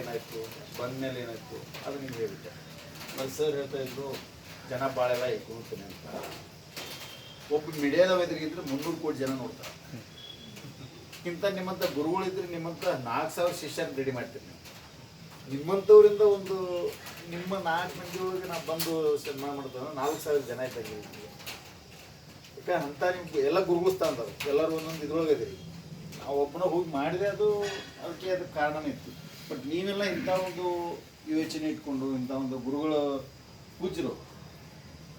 ಏನಾಯ್ತು? ಬಂದ ಮೇಲೆ ಏನಾಯ್ತು? ಅದು ನಿಮ್ಗೆ ಹೇಳಿದ್ದೆ ಆಮೇಲೆ ಸರ್ ಹೇಳ್ತಾ ಇದ್ರು, ಜನ ಭಾಳೆಲ್ಲ ಕೂರ್ತೀನಿ ಅಂತ. ಒಬ್ಬ ಮಿಡಿಯಾದ ವೈದ್ಯರಿಗಿದ್ರೆ ಮುನ್ನೂರು ಕೋಟಿ ಜನ ನೋಡ್ತಾರೆ. ಇಂಥ ನಿಮ್ಮಂಥ ಗುರುಗಳಿದ್ರೆ ನಿಮ್ಮಂತ ನಾಲ್ಕು ಸಾವಿರ ಶಿಷ್ಯರು ರೆಡಿ ಮಾಡ್ತೀರಿ ನೀವು. ನಿಮ್ಮಂಥವ್ರಿಂದ ಒಂದು ನಿಮ್ಮ ನಾಲ್ಕು ಮಂದಿ ಒಳಗೆ ನಾವು ಬಂದು ಸನ್ಮಾನ ಮಾಡ್ತಾರೆ ನಾಲ್ಕು ಸಾವಿರ ಜನ ಇದ್ದಾಗ ಯಾಕೆ ಅಂತ ನಿಮ್ಗೆ ಎಲ್ಲ ಗುರುಗುಸ್ತಾ ಅಂತಾರೆ ಎಲ್ಲರೂ ಒಂದೊಂದು ಇದ್ರೊಳಗೆ ಇದೀರಿ ನಾವು ಒಬ್ಬನ ಹೋಗಿ ಮಾಡಿದೆ ಅದು ಅದಕ್ಕೆ ಅದಕ್ಕೆ ಕಾರಣನೇ ಇತ್ತು. ಬಟ್ ನೀವೆಲ್ಲ ಇಂಥ ಒಂದು ಯೋಚನೆ ಇಟ್ಕೊಂಡು, ಇಂಥ ಒಂದು ಗುರುಗಳ ಪೂಜ್ಯರು,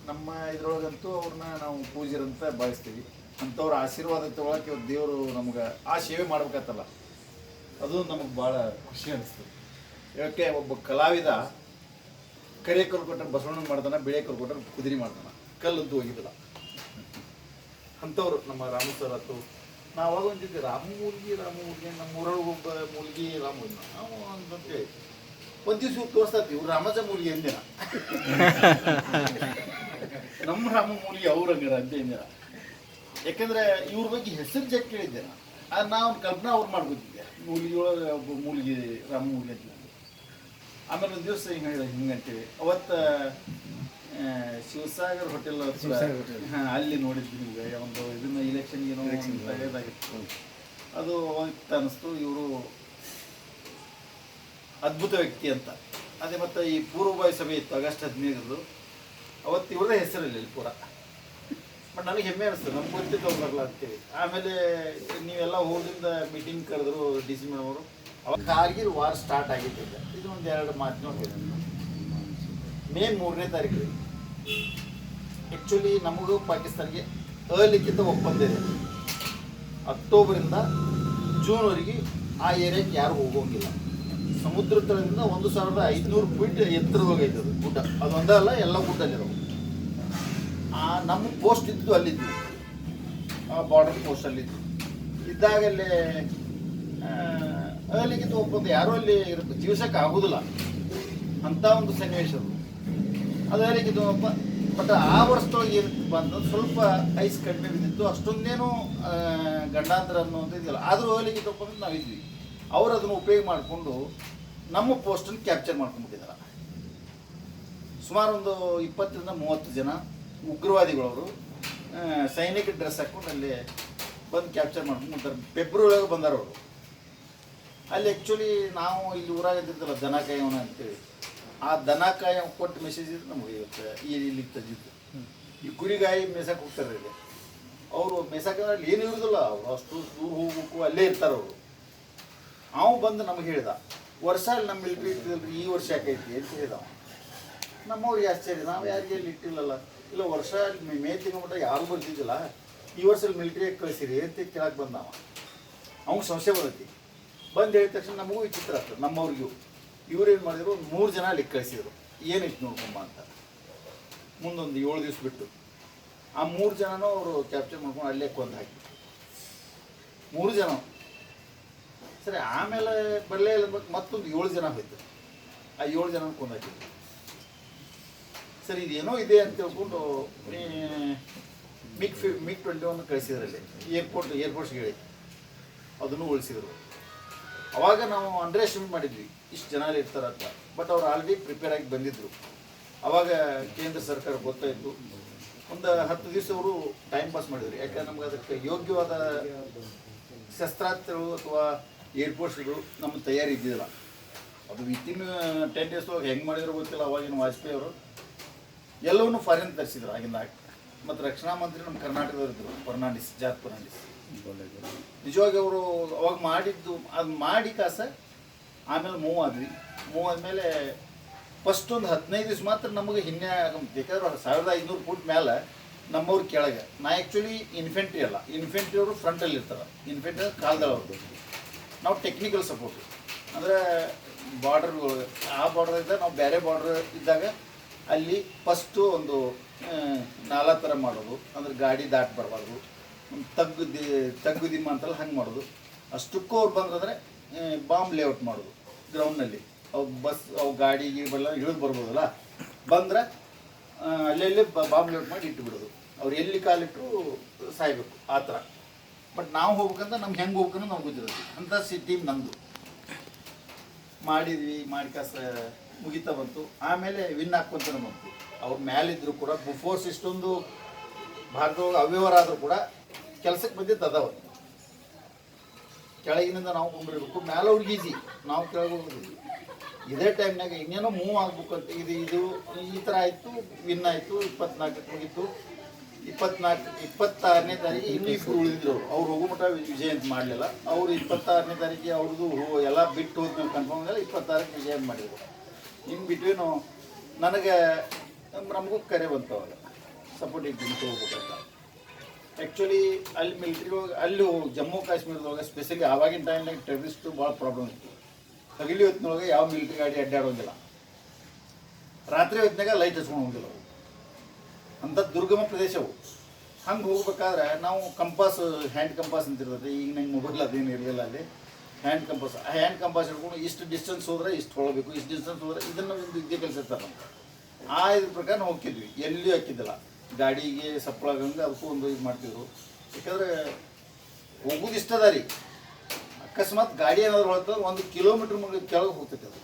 ನಮ್ಮ ಇದ್ರೊಳಗಂತೂ ಅವ್ರನ್ನ ನಾವು ಪೂಜ್ಯರಂತ ಭಾವಿಸ್ತೀವಿ. ಅಂಥವ್ರ ಆಶೀರ್ವಾದ ತಗೊಳಕ್ಕೆ ಇವತ್ತು ದೇವರು ನಮ್ಗೆ ಆ ಸೇವೆ ಮಾಡ್ಬೇಕತ್ತಲ್ಲ ಅದು ನಮಗೆ ಭಾಳ ಖುಷಿ ಅನಿಸ್ತದೆ. ಯಾಕೆ, ಒಬ್ಬ ಕಲಾವಿದ ಕರೆ ಕಲ್ಲು ಕೊಟ್ಟರೆ ಬಸವಣ್ಣ ಮಾಡ್ತಾನೆ ಬಿಳೆ ಕಲ್ಲು ಕೊಟ್ಟರೆ ಕುದುರೆ ಮಾಡ್ತಾನೆ. ಕಲ್ಲಂತೂ ಹೋಗಿದ್ದಿಲ್ಲ. ಅಂಥವ್ರು ನಮ್ಮ ರಾಮ ಸರ್ ನಾವು ಅವಾಗ ಒಂದಿದ್ದೆ ರಾಮ ಮೂಲ್ಗಿ ರಾಮ ಮೂಲ್ಗಿ ನಮ್ಮ ಊರೊಳಗೆ ಒಬ್ಬ ಮೂಲ್ಗಿ ರಾಮು. ನಾವು ಅಂತಂತೇಳಿ ಒಂದು ದಿವ್ಸ ತೋರಿಸ್ತಾ ಇವ್ರು ರಾಮಜ ಮೂಲಿಗೆ ಅಂದಿನ ನಮ್ಮ ರಾಮ ಮೂಲ್ಗಿ ಅವ್ರ ಹಂಗಾರ ಅಂತ ಅಂದಿನ ಯಾಕಂದ್ರೆ ಇವ್ರ ಬಗ್ಗೆ ಹೆಸರು ಜಗ್ ಕೇಳಿದ್ದೆ ನಾನು ನಾವು ಕಲ್ಪನಾ ಅವ್ರು ಮಾಡ್ಕೊತಿದ್ದೆ. ಮೂಲಿಗೆ ಒಳಗೆ ಒಬ್ಬ ಮೂಲಿಗೆ ರಾಮ ಮೂಲಿಗೆ ಅಂತ ಆಮೇಲೆ ಒಂದು ದಿವಸ ಹಿಂಗೆ ಹೇಳಿದೆ ಅವತ್ತು ಆ, ಶಿವಸಾಗರ್ ಹೋಟೆಲ್ ಹಾ ಅಲ್ಲಿ ನೋಡಿದ್ವಿ ನಿಮ್ಗೆ ಒಂದು ಇದನ್ನ ಇಲೆಕ್ಷನ್ ಏನೋ ಒಂದು ತೆಗೆದಾಗಿತ್ತು. ಅದು ಅಂತ ಅನಿಸ್ತು ಇವರು ಅದ್ಭುತ ವ್ಯಕ್ತಿ ಅಂತ. ಅದೇ ಮತ್ತೆ ಈ ಪೂರ್ವಭಾವಿ ಸಭೆ ಇತ್ತು ಆಗಸ್ಟ್ ಹದಿನೈದರದು ಅವತ್ತು ಇವ್ರದೇ ಹೆಸರಿಲ್ಲ ಪೂರ. ಬಟ್ ನನಗೆ ಹೆಮ್ಮೆ ಅನಿಸ್ತು ನಮ್ಗೆ ಪೂರ್ತಿ ಬರಲ್ಲ ಅಂತೇಳಿ ಆಮೇಲೆ ನೀವೆಲ್ಲ ಹೋಗಿಂದ ಮೀಟಿಂಗ್ ಕರೆದ್ರು ಡಿ ಸಿ ಮೇಡಮ್ ಅವರು. ಅವಾಗ ಕಾರ್ಗಿಲ್ ವಾರ್ ಸ್ಟಾರ್ಟ್ ಆಗಿದ್ದಿಲ್ಲ ಇದು ಒಂದು ಎರಡು ಮಾತು ನೋಡಿದೆ ಮೇ ಮೂರನೇ ತಾರೀಕು ಆ್ಯಕ್ಚುಲಿ ನಮಗೂ ಪಾಕಿಸ್ತಾನಿಗೆ ಅಲಿಖಿತ ಒಪ್ಪಂದ ಇದೆ. ಅಕ್ಟೋಬರಿಂದ ಜೂನ್ವರೆಗೆ ಆ ಏರಿಯಾಕ್ಕೆ ಯಾರು ಹೋಗೋಂಗಿಲ್ಲ. ಸಮುದ್ರ ತಳದಿಂದ ಒಂದು ಸಾವಿರದ ಐದುನೂರು ಫೀಟ್ ಎತ್ತರವಾಗೈತೆ ಅದು ಗುಡ್ಡ. ಅದೊಂದೇ ಅಲ್ಲ, ಎಲ್ಲ ಗುಡ್ಡಲ್ಲಿರೋ ಆ, ನಮ್ಮ ಪೋಸ್ಟ್ ಇದ್ದು ಅಲ್ಲಿದ್ದು. ಆ ಬಾರ್ಡರ್ ಪೋಸ್ಟ್ ಅಲ್ಲಿದ್ದು. ಇದ್ದಾಗಲೇ ಅಲಿಖಿತ ಒಪ್ಪಂದ ಯಾರೂ ಅಲ್ಲಿ ಜೀವಿಸಕ್ಕೆ ಆಗುದಿಲ್ಲ ಅಂತ ಒಂದು ಸನ್ನಿವೇಶ ಅದು. ಅದು ರೀತಿ ಬಟ್ ಆ ವರ್ಷದೊಳಗೆ ಏನು ಬಂದು ಸ್ವಲ್ಪ ಐಸ್ ಕಡಿಮೆ ಬಿದ್ದಿತ್ತು, ಅಷ್ಟೊಂದೇನು ಗಂಡಾಂತರ ಅನ್ನೋದು ಇದಿಲ್ಲ. ಆದರೂ ಅಲಿಖಿತ ನಾವು ನಾವಿದ್ವಿ ಅವ್ರು ಅದನ್ನು ಉಪಯೋಗ ಮಾಡಿಕೊಂಡು ನಮ್ಮ ಪೋಸ್ಟನ್ನು ಕ್ಯಾಪ್ಚರ್ ಮಾಡ್ಕೊಂಡ್ಬಿಟ್ಟಿದ್ದಾರೆ ಸುಮಾರು ಒಂದು ಇಪ್ಪತ್ತರಿಂದ ಮೂವತ್ತು ಜನ ಉಗ್ರವಾದಿಗಳವರು ಸೈನಿಕ ಡ್ರೆಸ್ ಹಾಕ್ಕೊಂಡು ಅಲ್ಲಿ ಬಂದು ಕ್ಯಾಪ್ಚರ್ ಮಾಡ್ಕೊಂಡು ಫೆಬ್ರವರಿ ಒಳಗೆ ಬಂದಾರ ಅವರು. ಅಲ್ಲಿ ಆ್ಯಕ್ಚುಲಿ ನಾವು ಇಲ್ಲಿ ಊರಾಗ ಜನ ದನ ಅಂತೇಳಿ. ಆ ದನ ಕಾಯ ಕೊಟ್ಟು ಮೆಸೇಜ್ ಇದ್ರೆ ನಮ್ಗೆ ಇವತ್ತು ಇಲ್ಲಿ ತಂದಿದ್ದು ಈ ಕುರಿಗಾಯಿ ಮೇಸಕ್ಕೆ ಹೋಗ್ತಾರೆ ಇಲ್ಲಿ. ಅವರು ಮೇಸಕ್ಕೆ ಅಲ್ಲಿ ಏನು ಇರೋದಿಲ್ಲ, ಅವರು ಅಷ್ಟು ದೂರ ಹೋಗ್ಬೇಕು, ಅಲ್ಲೇ ಇರ್ತಾರೆ ಅವರು. ಅವ ಬಂದು ನಮಗೆ ಹೇಳ್ದ, ವರ್ಷ ಅಲ್ಲಿ ನಮ್ಮ ಮಿಲ್ಟ್ರಿ ಇಟ್ಟಿದ್ರಿ ಈ ವರ್ಷ ಯಾಕೈತಿ ಅಂತ ಹೇಳಿದ ನಮ್ಮವ್ರು ನಮ್ಮವ್ರಿಗೆ ಆಶ್ಚರ್ಯ, ನಾವು ಯಾರಿಗೆ ಅಲ್ಲಿ ಇಟ್ಟಿಲ್ಲಲ್ಲ? ಇಲ್ಲ, ವರ್ಷ ಅಲ್ಲಿ ಮೇ- ತಿಂಗಳ ಮಟ್ಟ ಯಾರು ಬರ್ತಿದ್ದಿಲ್ಲ. ಈ ವರ್ಷ ಅಲ್ಲಿ ಮಿಲಿಟ್ರಿಯಾಗಿ ಕಳಿಸಿರಿ? ಅಂತ ಕೇಳಕ್ಕೆ ಬಂದವ ಅವ್ನಿಗೆ ಸಮಸ್ಯೆ ಬರುತ್ತೆ. ಬಂದು ಹೇಳಿದ ತಕ್ಷಣ ನಮಗೂ ವಿಚಿತ್ರ ಆಗ್ತದೆ, ನಮ್ಮವ್ರಿಗೂ. ಇವ್ರೇನು ಮಾಡಿದ್ರು ಒಂದು ಮೂರು ಜನ ಅಲ್ಲಿ ಕಳಿಸಿದ್ರು. ಏನಿತ್ತು ನೋಡ್ಕೊಂಬ ಅಂತ. ಮುಂದೊಂದು ಏಳು ದಿವಸ ಬಿಟ್ಟು. ಆ ಮೂರು ಜನನೂ ಅವರು ಕ್ಯಾಪ್ಚರ್ ಮಾಡ್ಕೊಂಡು ಅಲ್ಲೇ ಕೊಂದು ಹಾಕಿ. ಮೂರು ಜನ. ಸರಿ, ಆಮೇಲೆ ಬರಲೇ ಇಲ್ಲ ಮತ್ತೊಂದು ಏಳು ಜನ ಹೋಯ್ತು. ಆ ಏಳು ಜನ ಕೊಂದು ಹಾಕಿದ್ರು. ಸರಿ, ಇದೇನೋ ಇದೆ ಅಂತ ತಿಳ್ಕೊಂಡು ಮಿಗ್ ಫಿ ಮಿಗ್ ಟ್ವೆಂಟಿ ಒನ್ ಕಳಿಸಿದ್ರಲ್ಲಿ. ಏರ್ಪೋರ್ಟ್ ಏರ್ಪೋರ್ಟ್ಸ್ಗೆ ಹೇಳಿ. ಅದನ್ನು ಉಳಿಸಿದ್ರು. ಅವಾಗ ನಾವು ಅಂಡರ್ ಎಸ್ಟಿಮೇಟ್ ಮಾಡಿದ್ವಿ, ಇಷ್ಟು ಜನ ಇರ್ತಾರೆ ಅಂತ. ಬಟ್ ಅವ್ರು ಆಲ್ರೆಡಿ ಪ್ರಿಪೇರ್ ಆಗಿ ಬಂದಿದ್ರು. ಅವಾಗ ಕೇಂದ್ರ ಸರ್ಕಾರ ಗೊತ್ತಾಯಿತು ಒಂದು ಹತ್ತು ದಿವಸ ಅವರು ಟೈಮ್ ಪಾಸ್ ಮಾಡಿದ್ರು. ಯಾಕಂದ್ರೆ ನಮ್ಗೆ ಅದಕ್ಕೆ ಯೋಗ್ಯವಾದ ಶಸ್ತ್ರಾಸ್ತ್ರಗಳು ಅಥವಾ ಏರ್ಪೋರ್ಟ್ಸ್ಗಳು ನಮ್ಮ ತಯಾರಿ ಇದ್ದಿಲ್ಲ ಅದು ವಿತಿನ್ ಟೆನ್ ಡೇಸ್ ಒಳಗೆ ಹೆಂಗೆ ಮಾಡಿದ್ರು ಗೊತ್ತಿಲ್ಲ, ಅವಾಗಿನ ವಾಜಪೇಯಿ ಅವರು. ಎಲ್ಲವನ್ನೂ ಫಾರಿನ್ ತರಿಸಿದ್ರು. ಆಗಿಂದ ಮತ್ತು ರಕ್ಷಣಾ ಮಂತ್ರಿ ನಮ್ಮ ಕರ್ನಾಟಕದವ್ರು ಇದ್ರು, ಫರ್ನಾಂಡಿಸ್ ಜಾತ್ ಫರ್ನಾಂಡಿಸ್. ನಿಜವಾಗಿ ಅವರು ಅವಾಗ ಮಾಡಿದ್ದು, ಅದು ಮಾಡಿ ಕಾಸ ಆಮೇಲೆ ಮೂವ್ ಆದ್ವಿ. ಮೂವ್ ಆದಮೇಲೆ ಫಸ್ಟ್ ಒಂದು ಹದಿನೈದು ದಿವಸ ಮಾತ್ರ ನಮಗೆ ಹಿನ್ನೆ ಬೇಕಾದ್ರೆ ಸಾವಿರದ ಐನೂರು ಫುಟ್ ಮೇಲೆ ನಮ್ಮವ್ರ ಕೆಳಗೆ. ನಾ ಆ್ಯಕ್ಚುಲಿ ಇನ್ಫೆಂಟ್ರಿ ಅಲ್ಲ. ಇನ್ಫೆಂಟ್ರಿ ಅವರು ಫ್ರಂಟಲ್ಲಿ ಇರ್ತಾರೆ. ಇನ್ಫೆಂಟ್ರಿ ಕಾಲ್ದಳವ್ರದ್ದು ನಾವು ಟೆಕ್ನಿಕಲ್ ಸಪೋರ್ಟ್ ಅಂದರೆ ಬಾರ್ಡರ್ಗಳು ಆ ಬಾರ್ಡರ್ ಇದ್ದಾಗ ನಾವು ಬೇರೆ ಬಾರ್ಡರ್ ಇದ್ದಾಗ ಅಲ್ಲಿ ಫಸ್ಟು ಒಂದು ನಾಲ್ಕು ಥರ ಮಾಡೋದು. ಅಂದ್ರೆ ಗಾಡಿ ದಾಟಿ ಬರಬಾರ್ದು. ತಗ್ಗು ದಿ, ತಗ್ಗು ದಿಮ್ಮ ಅಂತಲ್ಲ ಹಂಗೆ ಮಾಡೋದು. ಅಷ್ಟಕ್ಕೂ ಅವ್ರು ಬಂದ್ರೆ ಬಾಂಬ್ ಲೇಔಟ್ ಮಾಡೋದು ಗ್ರೌಂಡ್ನಲ್ಲಿ ಅವು ಬಸ್ ಅವು ಗಾಡಿ ಗೀಬೆಲ್ಲ ಇಳಿದು ಬರ್ಬೋದಲ್ಲ? ಬಂದ್ರೆ ಅಲ್ಲೆಲ್ಲಿ ಬಾಂಬ್ ಲೇಔಟ್ ಮಾಡಿ ಇಟ್ಟುಬಿಡೋದು. ಅವ್ರು ಎಲ್ಲಿ ಕಾಲಿಟ್ಟರು ಸಾಯ್ಬೇಕು, ಆ ಥರ. ಬಟ್ ನಾವು ಹೋಗ್ಬೇಕಂತ ನಮ್ಗೆ ಹೆಂಗೆ ಹೋಗ್ಬೇಕಂದ್ರೆ ನಮ್ಗೆ ಗೊತ್ತಿರೋದು ಅಂಥ ಸಿ ಟೀಮ್ ನಮ್ಮದು ಮಾಡಿದ್ವಿ, ಮಾಡಿ ಕಾಸ, ಮುಗಿತಾ ಬಂತು. ಆಮೇಲೆ ವಿನ್ ಹಾಕ್ಕೊಂತಾನೆ ಬಂತು. ಅವ್ರ ಮ್ಯಾಲಿದ್ರು ಕೂಡ ಫೋರ್ಸ್ ಇಷ್ಟೊಂದು ಭಾರತದೊಳಗೆ ಅವ್ಯವಹಾರ ಆದರೂ ಕೂಡ ಕೆಲಸಕ್ಕೆ ಬಂದಿದ್ದು ಅದಾವ. ಕೆಳಗಿನಿಂದ ನಾವು ಕೊಂಡ್ಬಿಡ್ಬೇಕು ಮ್ಯಾಲ ಅವ್ರಿಗೆ ನಾವು ಕೆಳಗೆ ಇದೇ ಟೈಮ್ನಾಗ ಇನ್ನೇನೋ ಮೂವ್ ಆಗ್ಬೇಕು ಅಂತ ಇದು ಇದು, ಈ ಥರ ಆಯಿತು, ವಿನ್ ಆಯಿತು ಇಪ್ಪತ್ನಾಲ್ಕಕ್ಕೆ ಮುಗೀತು. ಇಪ್ಪತ್ನಾಲ್ಕು, ಇಪ್ಪತ್ತಾರನೇ ತಾರೀಕು ಇನ್ನೂ ಇಬ್ಬರು ಉಳಿದಿದ್ರು ಅವ್ರು ಹೋಗೋ ಮಟ್ಟ ವಿಜಯ ಅಂತ ಮಾಡಲಿಲ್ಲ. ಅವ್ರು ಇಪ್ಪತ್ತಾರನೇ ತಾರೀಕಿಗೆ ಅವ್ರದ್ದು ಎಲ್ಲ ಬಿಟ್ಟು ಹೋದ್ಮೇಲೆ ಕನ್ಫರ್ಮ್ ಆಗಲ್ಲ, ಇಪ್ಪತ್ತಾರಕ್ಕೆ ವಿಜಯ ಮಾಡಿದ್ರು. ಹಿಂಗೆ ಬಿಟ್ವೀನು ನನಗೆ ನಮಗೂ ಕರೆ ಬಂತು ಅವಾಗ. ಸಪೋರ್ಟ್ ಇದ್ದೀನಿ ಹೋಗ್ಬೇಕಂತ. ಆ್ಯಕ್ಚುಲಿ ಅಲ್ಲಿ ಮಿಲಿಟ್ರಿ ಅಲ್ಲಿ ಜಮ್ಮು ಕಾಶ್ಮೀರದೊಳಗೆ ಸ್ಪೆಷಲಿ ಆವಾಗಿನ ಟೈಮ್ನಾಗ ಟೆರರಿಸ್ಟು ಭಾಳ ಪ್ರಾಬ್ಲಮ್ ಇತ್ತು. ಹಗಲಿ ಹೊತ್ತಿನೊಳಗೆ ಯಾವ ಮಿಲಿಟ್ರಿ ಗಾಡಿ ಅಡ್ಡಾಡೋದಿಲ್ಲ. ರಾತ್ರಿ ಹೊತ್ತಿನಾಗ ಲೈಟ್ ಹಚ್ಕೊಂಡು ಹೋಗಿಲ್ಲ ಅಂಥ ದುರ್ಗಮ ಪ್ರದೇಶವು ಹಂಗೆ ಹೋಗ್ಬೇಕಾದ್ರೆ ನಾವು ಕಂಪಾಸ್ ಹ್ಯಾಂಡ್ ಕಂಪಾಸ್ ಅಂತ ಇರ್ತದೆ. ಈಗ ನಂಗೆ ಮೊಬೈಲ್ ಅದೇನು ಇರಲಿಲ್ಲ ಅಲ್ಲಿ. ಹ್ಯಾಂಡ್ ಕಂಪಾಸ್ ಆ ಹ್ಯಾಂಡ್ ಕಂಪಾಸ್ ಹಿಡ್ಕೊಂಡು ಇಷ್ಟು ಡಿಸ್ಟೆನ್ಸ್ ಹೋದ್ರೆ ಇಷ್ಟು ಹೊಳಬೇಕು ಇಷ್ಟು ಡಿಸ್ಟೆನ್ಸ್ ಹೋದ್ರೆ ಇದನ್ನು ಒಂದು ವಿದ್ಯೆ ಕೆಲಸ ಇರ್ತಾರೆ ಆ ಇದ್ರ ಪ್ರಕಾರ ಹೋಗ್ತಿದ್ವಿ. ಎಲ್ಲಿಯೂ ಹಾಕಿದ್ದಿಲ್ಲ. ಗಾಡಿಗೆ ಸಪ್ಪಳಾಗಂಗೆ ಅದಕ್ಕೂ ಒಂದು ಇದು ಮಾಡ್ತಿದ್ರು. ಯಾಕಂದ್ರೆ ಹೋಗೋದು ಇಷ್ಟ ಅದ ರೀ. ಅಕಸ್ಮಾತ್ ಗಾಡಿ ಏನಾದ್ರು ಹೊಳ್ತಂದ್ರೆ ಒಂದು ಕಿಲೋಮೀಟ್ರ್ ಮುಂದೆ ಕೆಳಗೆ ಹೋಗ್ತೈತೆ ಅದು.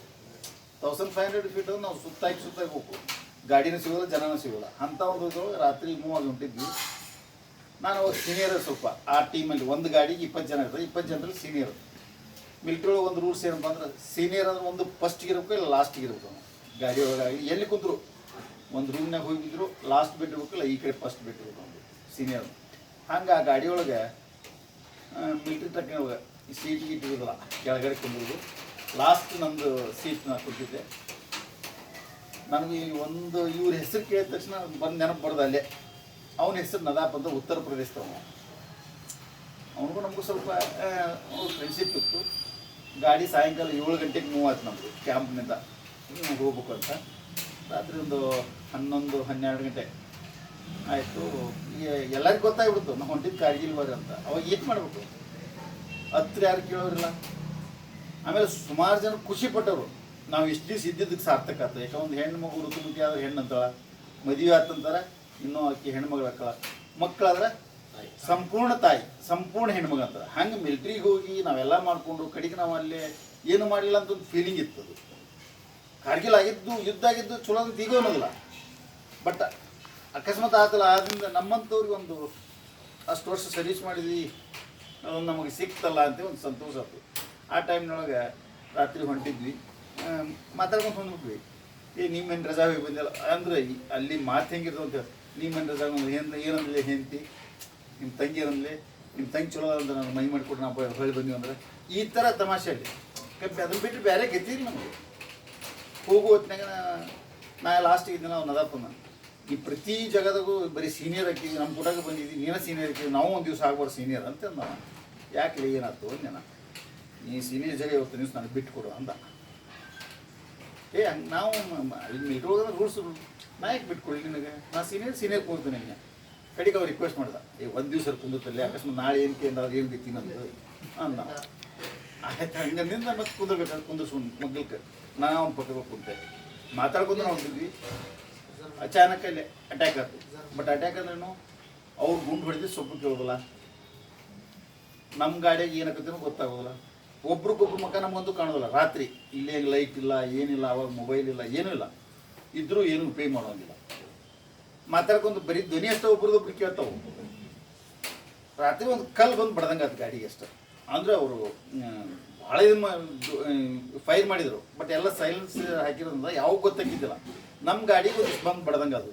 ತೌಸಂಡ್ ಫೈವ್ ಹಂಡ್ರೆಡ್ ಫೀಟ್ ನಾವು ಸುತ್ತಾಗಿ ಸುತ್ತಾಗಿ ಹೋಗ್ಬೋದು ಗಾಡಿನೂ ಸಿಗೋಲ್ಲ, ಜನನೂ ಸಿಗೋಲ್ಲ. ಅಂಥ ಒಂದು ಇದ್ರೊಳಗೆ ರಾತ್ರಿ ಆಗಿ ಹೊಂಟಿದ್ವಿ ನಾನು ಸೀನಿಯರ್ ಸ್ವಲ್ಪ, ಆ ಟೀಮಲ್ಲಿ ಒಂದು ಗಾಡಿಗೆ ಇಪ್ಪತ್ತು ಜನ ಇರ್ತದೆ ಇಪ್ಪತ್ತು ಜನರಲ್ಲಿ ಸೀನಿಯರ್ ಮಿಲ್ಟ್ರಿ ಒಂದು ರೂಲ್ಸ್ ಏನಪ್ಪ ಅಂದ್ರೆ ಸೀನಿಯರ್ ಅಂದ್ರೆ ಒಂದು ಫಸ್ಟ್ಗೆ ಇರಬೇಕು, ಇಲ್ಲ ಲಾಸ್ಟಿಗೆ ಇರಬೇಕು. ಗಾಡಿ ಒಳಗಾಗಿ ಎಲ್ಲಿ ಕುಂತರು ಒಂದು ರೂಮ್ನಾಗ ಹೋಗಿದ್ರು ಲಾಸ್ಟ್ ಬೆಡ್ ಹೋಗಲ್ಲ ಈ ಕಡೆ ಫಸ್ಟ್ ಬೆಡ್ ಇರ್ಬೇಕು ಸೀನಿಯರ್ ಹಂಗೆ ಆ ಗಾಡಿ ಒಳಗೆ ಮಿಲ್ಟ್ರಿ ಈ ಸೀಟ್ ಗೀಟ್ ಇರೋದಿಲ್ಲ ಕೆಳಗಡೆ ಕುಂದ್ರದು. ಲಾಸ್ಟ್ ನಮ್ಮದು ಸೀಟ್ ನಾ ಕೊಟ್ಟಿದ್ದೆ. ನನಗೆ ಒಂದು, ಇವ್ರ ಹೆಸರು ಕೇಳಿದ ತಕ್ಷಣ ಬಂದು ನೆನಪು ಬರ್ದ ಅಲ್ಲೇ. ಅವನ ಹೆಸರು ನದಾಪ್ ಅಂತ ಉತ್ತರ ಪ್ರದೇಶದವನು ಅವನಿಗೂ ನಮಗೂ ಸ್ವಲ್ಪ ಫ್ರೆಂಡ್ಶಿಪ್ ಇತ್ತು. ಗಾಡಿ ಸಾಯಂಕಾಲ ಏಳು ಗಂಟೆಗೆ ಮೂವ್ ಆಯ್ತು ನಮ್ಮದು ಕ್ಯಾಂಪ್ನಿಂದ ಹಿಂಗೆ ಹೋಗ್ಬೇಕು ಅಂತ. ರಾತ್ರಿ ಒಂದು ಹನ್ನೊಂದು ಹನ್ನೆರಡು ಗಂಟೆ ಆಯಿತು. ಎಲ್ಲರಿಗೂ ಗೊತ್ತಾಗ್ಬಿಡ್ತು ನಾವು ಹೊಂಟಿದ್ದು ಕಾರ್ಗಿಲ್ ಬರ್ರಿ ಅಂತ. ಅವಾಗ ಏನು ಮಾಡಬೇಕು? ಹತ್ರ ಯಾರು ಕೇಳೋರಿಲ್ಲ. ಆಮೇಲೆ ಸುಮಾರು ಜನ ಖುಷಿ ಪಟ್ಟವರು. ನಾವು ಇಷ್ಟು ದಿವಸ ಇದ್ದಿದ್ದಕ್ಕೆ ಸಾರ್ಥಕ ಆಯ್ತು ಯಾಕೆ ಒಂದು ಹೆಣ್ಣು ಮಗು ಋತುಮುಖಿ ಆದ್ರೆ ಹೆಣ್ಣು ಅಂತಳ. ಮದುವೆ ಆತಂತಾರೆ ಇನ್ನೂ ಆಕೆ ಹೆಣ್ಮಗಳು ಹಾಕಳ ಮಕ್ಕಳಾದ್ರೆ ಸಂಪೂರ್ಣ ತಾಯಿ ಸಂಪೂರ್ಣ ಹೆಣ್ಮಗ ಹಂಗೆ ಮಿಲ್ಟ್ರಿಗೆ ಹೋಗಿ ನಾವೆಲ್ಲ ಮಾಡಿಕೊಂಡು ಕಡೆಗೆ ನಾವು ಅಲ್ಲಿ ಏನು ಮಾಡಲಿಲ್ಲ ಅಂತ ಒಂದು ಫೀಲಿಂಗ್ ಇತ್ತು ಅದು. ಕಾರ್ಗಿಲ್ ಆಗಿದ್ದು, ಯುದ್ಧ ಆಗಿದ್ದು ಚಲೋ ಅಂತ ಈಗ ಅನ್ನೋದಿಲ್ಲ. ಬಟ್ ಅಕಸ್ಮಾತ್ ಆತಲ್ಲ, ಆದ್ರಿಂದ ನಮ್ಮಂಥವ್ರಿಗೆ ಒಂದು ಅಷ್ಟು ವರ್ಷ ಸರ್ವಿಸ್ ಮಾಡಿದ್ವಿ, ಅದೊಂದು ನಮಗೆ ಸಿಕ್ತಲ್ಲ ಅಂತ ಒಂದು ಸಂತೋಷ ಆಯ್ತು ಆ ಟೈಮ್ನೊಳಗೆ ರಾತ್ರಿ ಹೊಂಟಿದ್ವಿ. ಮಾತಾಡ್ಕೊಂಡು ಹೊಂದ್ಬಿಟ್ವಿ. ಏ, ನಿಮ್ಮೇನು ರಜಾ ಹೋಗಿ ಬಂದಿಲ್ಲ? ಅಂದ್ರೆ ಅಲ್ಲಿ ಮಾತು ಹೆಂಗಿರ್ತದೆ ಅಂತ ನಿಮ್ಮೇನು ರಜಾ ಏನು ಏನಂದ್ರೆ ಹೆಂಡತಿ? ನಿಮ್ಮ ತಂಗಿ ಏನಂದ್ಲೆ? ನಿಮ್ಮ ತಂಗಿ ಚಲೋ ಅಂತ ನಾನು ಮೈ ಮಾಡಿಕೊಟ್ಟು ನಾವು ಹೊಳ್ಳಿ ಬಂದೀವಿ ಅಂದ್ರೆ ಈ ಥರ ತಮಾಷೆ ಅಲ್ಲಿ. ಅದನ್ನ ಬಿಟ್ಟು ಬೇರೆ ಗೆದ್ದಿಲ್ಲ ನಮಗೆ. ಹೋಗೋ ಹೊತ್ತಿನಾಗ ನಾ ಲಾಸ್ಟಿಗೆ ಇದ್ದ ನಾವು ಅದಪ್ಪನ ಈ ಪ್ರತಿ ಜಗದಾಗೂ ಬರೀ ಸೀನಿಯರ್ ಹಾಕಿದ್ವಿ ನಮ್ಮ ಪುಟಾಗ ಬಂದಿದ್ದೀವಿ ನೀನು ಸೀನಿಯರ್ ಹಾಕಿದ್ವಿ ನಾವು ಒಂದು ದಿವಸ ಆಗ್ಬಾರ್ದು ಸೀನಿಯರ್ ಅಂತ ನಾನು. ಯಾಕೆ ಏನಾಯ್ತು ನಾನು ನೀ. ಸೀನಿಯರ್ ಜಾಗ ಇವತ್ತು ದಿವಸ ನನಗೆ ಬಿಟ್ಟು ಕೊಡು ಅಂದ. ಏ, ಹಂಗೆ ನಾವು ಅಲ್ಲಿ ಹೋಗೋದ್ರೆ ರೂಲ್ಸ್ ನಾ ಯಾಕೆ ಬಿಟ್ಕೊಳ್ಳಿ ನಿನಗೆ? ನಾ ಸೀನಿಯರ್ ಸೀನಿಯರ್ ಕೂರ್ತೀನಿ ಹಿಂಗೆ ಕಡೆಗೆ ಅವ್ರು ರಿಕ್ವೆಸ್ಟ್ ಮಾಡ್ದ. ಏ, ಒಂದು ದಿವಸ ಕುಂದಿರ್ತಲ್ಲ ಅಕಸ್ಮಾತ್ ನಾಳೆ ಏನು ಕೇಂದ್ರ ಏನು ಬೇಕು ನಂದು? ಅಂದ. ಆಯ್ತು ಹಂಗಂದಿಂದ ಮತ್ತೆ ಕುಂದಿರ್ಬೇಕು, ಕುಂದಿರ್ಸು ಮಗ್ಗಲ್ಕ. ನಾವು ಅವ್ನ ಪಕ್ಕಬೇಕು ಅಂತ ಮಾತಾಡ್ಕೊಂಡು ನಾವು ಹೋಗಿದ್ವಿ. ಅಚಾನಕ್ ಅಲ್ಲಿ ಅಟ್ಯಾಕ್ ಆಯ್ತು ಬಟ್ ಅಟ್ಯಾಕ್ ಅಂದ್ರೇನು, ಅವ್ರು ಗುಂಡು ಹೊಡೆದು ಸೊಪ್ಪು ಕೇಳೋದಿಲ್ಲ ನಮ್ಮ ಗಾಡಿಯಾಗ ಏನಾಗತ್ತೇನೋ ಗೊತ್ತಾಗೋದಿಲ್ಲ. ಒಬ್ರಿಗೊಬ್ರು ಮುಖ ನಮಗಂತೂ ಕಾಣೋದಿಲ್ಲ. ರಾತ್ರಿ ಇಲ್ಲೇ ಲೈಟ್ ಇಲ್ಲ, ಏನಿಲ್ಲ, ಅವಾಗ ಮೊಬೈಲ್ ಇಲ್ಲ, ಏನೂ ಇಲ್ಲ. ಇದ್ರೂ ಏನು ಪೇ ಮಾಡೋಂಗಿಲ್ಲ. ಮಾತಾಡ್ಕೊಂಡು ಬರೀ ಧ್ವನಿ ಅಷ್ಟೇ ಒಬ್ರದೊಬ್ರು ಕೇಳ್ತಾವೆ. ರಾತ್ರಿ ಒಂದು ಕಲ್ಲು ಬಂದು ಬಡ್ದಂಗೆ ಅದು ಗಾಡಿಗೆ ಅಷ್ಟೇ. ಅಂದರೆ ಅವರು ಭಾಳ ಇದು ಫೈರ್ ಮಾಡಿದರು. ಬಟ್ ಎಲ್ಲ ಸೈಲೆನ್ಸ್ ಹಾಕಿರೋದ್ರಿಂದ ಯಾವ ಗೊತ್ತಾಗಿದ್ದಿಲ್ಲ ನಮ್ಮ ಗಾಡಿಗೂ ಒಂದು ಬಂದು ಬಡ್ದಂಗೆ ಅದು.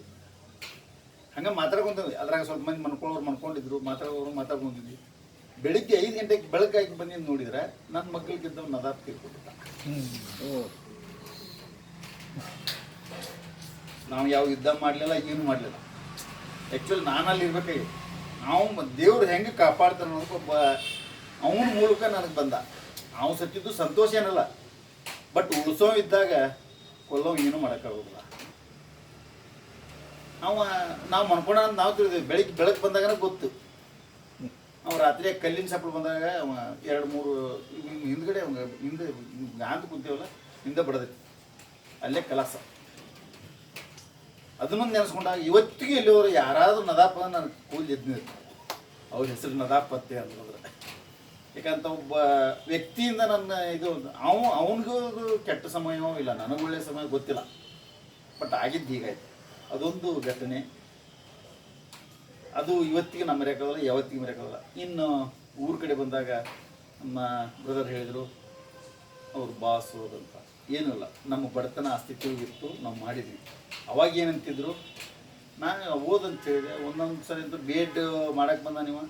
ಹಂಗೆ ಮಾತಾಡ್ಕೊಂತ ಅದ್ರಾಗ ಸ್ವಲ್ಪ ಮಂದಿ ಮನ್ಕೊಳ್ಳೋರು ಮನ್ಕೊಂಡಿದ್ರು. ಮಾತಾಡೋರು ಮಾತಾಡ್ಕೊಂಡಿದ್ವಿ. ಬೆಳಿಗ್ಗೆ ಐದು ಗಂಟೆಗೆ ಬೆಳಕಾಗಿ ಬಂದಿದ್ದು ನೋಡಿದ್ರೆ ನನ್ನ ಮಕ್ಕಳಿಗಿದ್ದ ನದಾಪ್ ತಿಳ್ಕೊಬಿಟ್ಟ ನಾವು ಯಾವ ಯುದ್ಧ ಮಾಡಲಿಲ್ಲ, ಏನು ಮಾಡಲಿಲ್ಲ. ಆ್ಯಕ್ಚುಲಿ ನಾನಲ್ಲಿ ಇರ್ಬೇಕಾಗಿ. ನಾವು ದೇವ್ರು ಹೆಂಗೆ ಕಾಪಾಡ್ತಾರೆ ಅನ್ನೋದಕ್ಕೆ ಅವನ ಮೂಲಕ ನನಗೆ ಬಂದ. ಅವ್ನು ಸತ್ತಿದ್ದು ಸಂತೋಷ ಏನಲ್ಲ. ಬಟ್ ಉಳಿಸೋ ಇದ್ದಾಗ ಕೊಲ್ಲೋ ಏನೂ ಮಾಡೋಕ್ಕಾಗೋದಿಲ್ಲ ಅವ ನಾವು ಮನ್ಕೊಂಡ ನಾವು ತಿಳಿದ್ವಿ. ಬೆಳಿಗ್ಗೆ ಬೆಳಗ್ಗೆ ಬಂದಾಗ ಗೊತ್ತು. ಅವ ರಾತ್ರಿ ಕಲ್ಲಿನ ಸಪ್ಪಳು ಬಂದಾಗ ಅವ ಎರಡು ಮೂರು ಹಿಂದ್ಗಡೆ ಅವಂಗ ಹಿಂದೆ ಗಾಂತ ಕುಂತೇವಲ್ಲ, ಹಿಂದೆ ಬಡದೈತಿ ಅಲ್ಲೇ ಕಲಾಸ. ಅದನ್ನೊಂದು ನೆನೆಸ್ಕೊಂಡಾಗ ಇವತ್ತಿಗೆ ಇಲ್ಲಿವರು ಯಾರಾದರೂ ನದಾಪ ನನಗೆ ಕೂಲ್ ಎದ್ದು ಅವ್ರ ಹೆಸರು ನದಾಪತ್ತೆ ಅಂತಂದ್ರೆ ಯಾಕಂತ ಒಬ್ಬ ವ್ಯಕ್ತಿಯಿಂದ ನನ್ನ ಇದು, ಅವ, ಅವನಿಗೂ ಕೆಟ್ಟ ಸಮಯವೂ ಇಲ್ಲ. ನನಗೂ ಒಳ್ಳೆಯ ಸಮಯ ಗೊತ್ತಿಲ್ಲ. ಬಟ್ ಆಗಿದ್ದು ಹೀಗಾಯ್ತು. ಅದೊಂದು ಘಟನೆ. ಅದು ಇವತ್ತಿಗೆ ನಮ್ಮ ಮರೆಯೋಕ್ಕಾಗಲ್ಲ ಯಾವತ್ತಿಗೆ ಮರೆಯೋಕ್ಕಾಗಲ್ಲ ಇನ್ನು ಊರ ಕಡೆ ಬಂದಾಗ ನಮ್ಮ ಬ್ರದರ್ ಹೇಳಿದರು, ಅವ್ರು ಬಾಸ್ ಹೋದಂತ ಏನೂ ಇಲ್ಲ. ನಮ್ಮ ಬಡತನ ಅಸ್ತಿತ್ವವಿತ್ತು ನಾವು ಮಾಡಿದ್ವಿ. ಅವಾಗ ಏನಂತಿದ್ರು ನಾನು ಓದಂತ ಹೇಳಿದೆ. ಒಂದೊಂದು ಸರಿ ಅಂತೂ ಎಡ್ ಮಾಡಕ್ಕೆ ಬಂದ ನೀವು.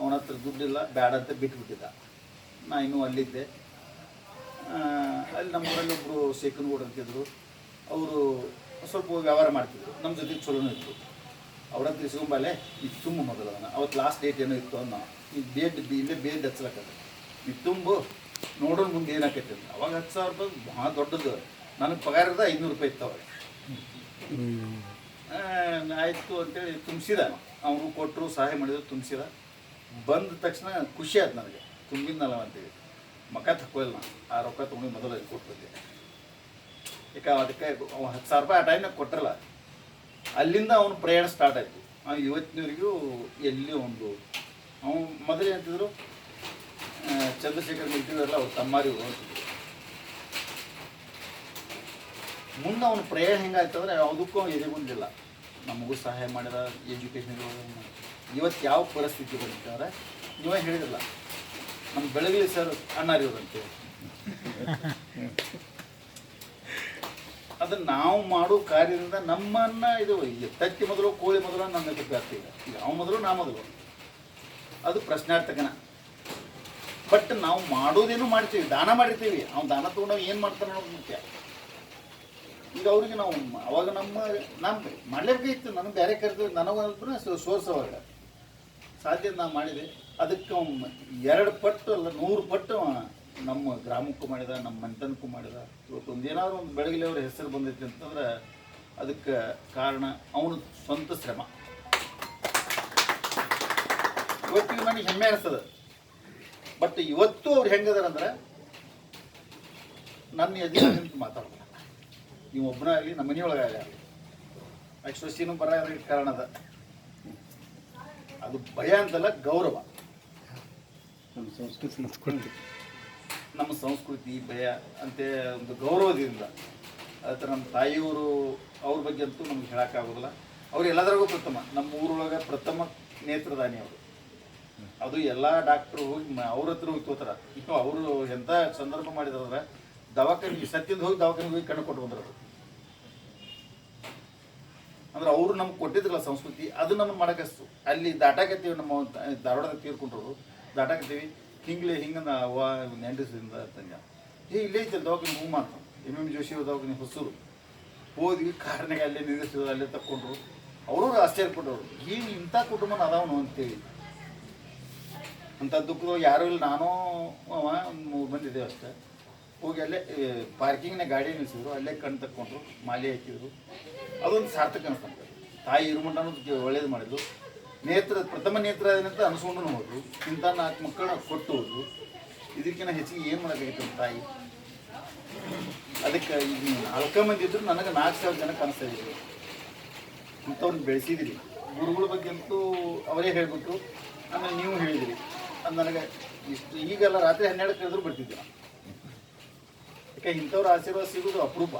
ಅವನ ಹತ್ರ ದುಡ್ಡಿಲ್ಲ ಬ್ಯಾಡ ಅಂತ ಬಿಟ್ಬಿಟ್ಟಿದ್ದ. ನಾ ಇನ್ನೂ ಅಲ್ಲಿದ್ದೆ. ಅಲ್ಲಿ ನಮ್ಮೂರಲ್ಲಿ ಒಬ್ಬರು ಶೇಖನ್ಗೌಡ ಅಂತಿದ್ರು ಅವರು ಸ್ವಲ್ಪ ವ್ಯವಹಾರ ಮಾಡ್ತಿದ್ರು. ನಮ್ಮ ಜೊತೆ ಚಲೋನೂ ಇತ್ತು. ಅವ್ರ ಹತ್ರ ಇಸ್ಕೊಂಬಾಲೆ ಇದು ತುಂಬ ಮೊದಲು ಅದನ್ನು ಅವತ್ತು ಲಾಸ್ಟ್ ಡೇಟ್ ಏನೋ ಇತ್ತು ಅನ್ನೋ. ಈ ಬೇಡ್ ಇಲ್ಲೇ ಬೇಡ್ ಹಚ್ಲಕ್ಕದ ಇದು ತುಂಬು. ನೋಡೋಣ ಮುಂದೆ ಏನಾಕೈತೆ ಅಂತ. ಅವಾಗ ಹತ್ತು ಸಾವಿರ ರೂಪಾಯಿ ಭಾಳ ದೊಡ್ಡದು. ನನಗೆ ಪಗಾರದ ಐನೂರು ರೂಪಾಯಿ ಇತ್ತು ಅವಾಗ. ಆಯಿತು ಆಯ್ತು ಅಂತೇಳಿ ತುಂಬಿಸಿದ. ಅವರು ಕೊಟ್ಟರು ಸಹಾಯ ಮಾಡಿದ್ರು ತುಂಬಿಸಿದ. ಬಂದ ತಕ್ಷಣ ಖುಷಿ ಆಯ್ತು ನನಗೆ. ತುಂಬಿದ್ನಲ್ಲ ಅಂತೇಳಿ ಮಕ ತಕ್ಕೋಲ್ಲ ನಾನು ಆ ರೊಕ್ಕ ತೊಗೊಂಡು ಮೊದಲು ಕೊಟ್ಟು ಕೊಟ್ಬಿಟ್ಟೆ ಯಾಕೆ ಅದಕ್ಕೆ ಹತ್ತು ಸಾವಿರ ರೂಪಾಯಿ ಆ ಟೈಮ್ನಾಗ ಕೊಟ್ಟರಲ್ಲ ಅಲ್ಲಿಂದ ಅವನ ಪ್ರಯಾಣ ಸ್ಟಾರ್ಟ್ ಆಯಿತು. ಅವ್ನು ಇವತ್ತಿನವರೆಗೂ ಎಲ್ಲಿ ಒಂದು ಅವನು ಮೊದಲು ಅಂತಿದ್ರು ಆ, ಚಂದ್ರಶೇಖರ್ ನಿಲ್ತಿದ್ರಲ್ಲ ಅವ್ರು ತಮ್ಮಾರಿ ಅಂತಿದ್ರು. ಮುಂದೆ ಅವನ ಪ್ರಯಾಣ ಹೆಂಗಾಯ್ತಂದ್ರೆ ಯಾವುದಕ್ಕೂ ಎದೆಗುಂದಿಲ್ಲ ನಮಗೂ ಸಹಾಯ ಮಾಡಿದ ಎಜುಕೇಷನ್ ಇವತ್ತು ಯಾವ ಪರಿಸ್ಥಿತಿ ಬರ್ತಾರೆ ನೀವೇ ಹೇಳಿದಿಲ್ಲ ನಮ್ಮ ಬೆಳಗಲಿ ಸರ್ ಅಣ್ಣಾರಿವ್ರಂತೇಳಿ ಅದನ್ನ ನಾವು ಮಾಡೋ ಕಾರ್ಯದಿಂದ ನಮ್ಮನ್ನ ಇದು ತತ್ತಿ ಮೊದಲು, ಕೋಳಿ ಮೊದಲು ನನ್ನ ಅರ್ಥ ಈಗ ಅವ ಮೊದಲು, ನಾ ಮೊದಲು. ಅದು ಪ್ರಶ್ನಾರ್ಥಕನ ಬಟ್ ನಾವು ಮಾಡೋದೇನು ಮಾಡ್ತೀವಿ, ದಾನ ಮಾಡಿರ್ತೀವಿ. ಅವ್ನು ದಾನ ತಗೊಂಡು ಏನು ಮಾಡ್ತಾನೆ ಅನ್ನೋದು ಮುಖ್ಯ. ಈಗ ಅವ್ರಿಗೆ ನಾವು, ಅವಾಗ ನಮ್ಮ ನಮ್ಮ, ಮಾಡಲೇಬೇಕಿತ್ತು. ನನಗೆ ಬೇರೆ ಕರೆದು ನನಗೂ ಸೋರ್ಸ್ ಅವಾಗ. ಸಾಧ್ಯ ನಾ ಮಾಡಿದೆ. ಅದಕ್ಕೆ ಎರಡು ಪಟ್ಟು ಅಲ್ಲ, ನೂರು ಪಟ್ಟು ನಮ್ಮ ಗ್ರಾಮಕ್ಕೂ ಮಾಡಿದ, ನಮ್ಮ ಮಂಟನಕ್ಕೂ ಮಾಡಿದ. ಇವತ್ತು ಒಂದು ಏನಾದ್ರು ಒಂದು ಬೆಳಗಿಲಿ ಅವ್ರ ಹೆಸರು ಬಂದೈತಿ ಅಂತಂದ್ರೆ ಅದಕ್ಕೆ ಕಾರಣ ಅವನ ಸ್ವಂತ ಶ್ರಮ. ಇವತ್ತಿಗೆ ನನಗೆ ಹೆಮ್ಮೆ ಅನಿಸ್ತದ. ಬಟ್ ಇವತ್ತು ಅವ್ರು ಹೆಂಗದಾರಂದ್ರೆ ನನ್ನ ಎದುರು ನಿಂತು ಮಾತಾಡ್ತಾರೆ. ನೀವು ಒಬ್ಬನೇ ಆಗಲಿ, ನಮ್ಮ ಮನೆಯೊಳಗೆ ಆಗಲಿ ಸೀನು ಬರೋ ಕಾರಣ ಅದ. ಅದು ಭಯ ಅಂತಲ್ಲ ಗೌರವ. ನಮ್ಮ ಸಂಸ್ಕೃತಿ ನಮ್ಮ ಸಂಸ್ಕೃತಿ ಭಯ ಅಂತ ಒಂದು ಗೌರವದಿಂದ. ಅದ್ರ ನಮ್ಮ ತಾಯಿಯವರು ಅವ್ರ ಬಗ್ಗೆ ಅಂತೂ ನಮ್ಗೆ ಹೇಳೋಕ್ಕಾಗೋದಿಲ್ಲ. ಅವ್ರು ಎಲ್ಲದರಾಗೂ ಪ್ರಥಮ. ನಮ್ಮ ಊರೊಳಗೆ ಪ್ರಥಮ ನೇತ್ರದಾನಿ ಅವರು. ಅದು ಎಲ್ಲ ಡಾಕ್ಟ್ರು ಹೋಗಿ ಅವ್ರ ಹತ್ರ ಹೋಗಿ ತೋತಾರ. ಈಗ ಅವರು ಎಂಥ ಸಂದರ್ಭ ಮಾಡಿದ್ರೆ ದವಾಖಾನೆಗೆ ಸತ್ಯದ ಹೋಗಿ ದವಾಖಾನೆಗೆ ಹೋಗಿ ಕಣ್ಣು ಕೊಟ್ಟು ಬಂದ್ರು ಅಂದ್ರೆ ಅವರು ನಮ್ಗೆ ಕೊಟ್ಟಿದ್ರಲ್ಲ ಸಂಸ್ಕೃತಿ, ಅದು ನಮ್ಮನ್ನು ಮಾಡಕಸ್ತು ಅಲ್ಲಿ ದಾಟಾಕತ್ತೀವಿ ನಮ್ಮ ಧಾರವಾಡದ ತೀರ್ಕೊಂಡ್ರು. ದಾಟಾಕತ್ತೀವಿ. ಹಿಂಗ್ಲೆ ಹಿಂಗ ನೆಂಟಿಸಿಂದ ನೆಂಡಸಿಂದ ತಂಗ. ಇಲ್ಲೇ ಇದ್ದ ದವಾಖಾನೆ, ಹೂ ಮಾಡ್ತಾನೆ ಎಂ ಎಂ ಜೋಶಿ ದವಾಖಾನೆ, ಹೊಸರು. ಹೋದ್ವಿ, ಕಾರ್ನಾಗ ಅಲ್ಲೇ ನಿಲ್ಲಿಸಿದ್ರು, ಅಲ್ಲೇ ತಕ್ಕೊಂಡ್ರು. ಅವರು ಆಶ್ಚರ್ಯಪಟ್ಟರು ಏನು ಇಂಥ ಕುಟುಂಬನ ಅದಾವನು ಅಂತೇಳಿ. ಅಂಥ ದುಃಖದೊಳಗೆ ಯಾರೂ ಇಲ್ಲ, ನಾನೂ ಅವ, ಮೂರು ಮಂದಿ ಇದ್ದೇವೆ ಅಷ್ಟೇ. ಹೋಗಿ ಅಲ್ಲೇ ಪಾರ್ಕಿಂಗ್ನ ಗಾಡಿ ನಿಲ್ಸಿದ್ರು, ಅಲ್ಲೇ ಕಣ್ಣು ತಕ್ಕೊಂಡ್ರು, ಮಾಲೆ ಹಾಕಿದ್ರು. ಅದೊಂದು ಸಾರ್ಥಕ ಅನಿಸ್ತಂತೆ. ತಾಯಿ ಇರುಮಂಡನೂ ಒಳ್ಳೇದು ಮಾಡಿದ್ರು ನೇತ್ರ, ಪ್ರಥಮ ನೇತ್ರ ಏನಂತ ಅನಿಸ್ಕೊಂಡು ಹೋದ್ರು ಇಂಥ ನಾಲ್ಕು ಮಕ್ಕಳನ್ನ ಕೊಟ್ಟು ಹೋದ್ರು. ಇದಕ್ಕಿಂತ ಹೆಚ್ಚಿಗೆ ಏನು ಮಾಡೋಕ್ಕಾಗಿತ್ತು ನಮ್ಮ ತಾಯಿ? ಅದಕ್ಕೆ ಈಗ ನಾಲ್ಕ ಮಂದಿ ಇದ್ರು, ನನಗೆ ನಾಲ್ಕು ಸಾವಿರ ಜನ ಕನಸ್ತಾ ಇದ್ರು. ಇಂಥವ್ರನ್ನ ಬೆಳೆಸಿದಿರಿ ಗುರುಗಳ ಬಗ್ಗೆ ಅಂತೂ ಅವರೇ ಹೇಳ್ಬಿಟ್ಟು ಆಮೇಲೆ ನೀವು ಹೇಳಿದಿರಿ. ಅದು ನನಗೆ ಇಷ್ಟು, ಈಗೆಲ್ಲ ರಾತ್ರಿ ಹನ್ನೆರಡು ಕೇಳಿದ್ರು ಬರ್ತಿದ್ದೆ ಇಂಥವ್ರ ಆಶೀರ್ವಾದ ಸಿಗೋದು ಅಪರೂಪ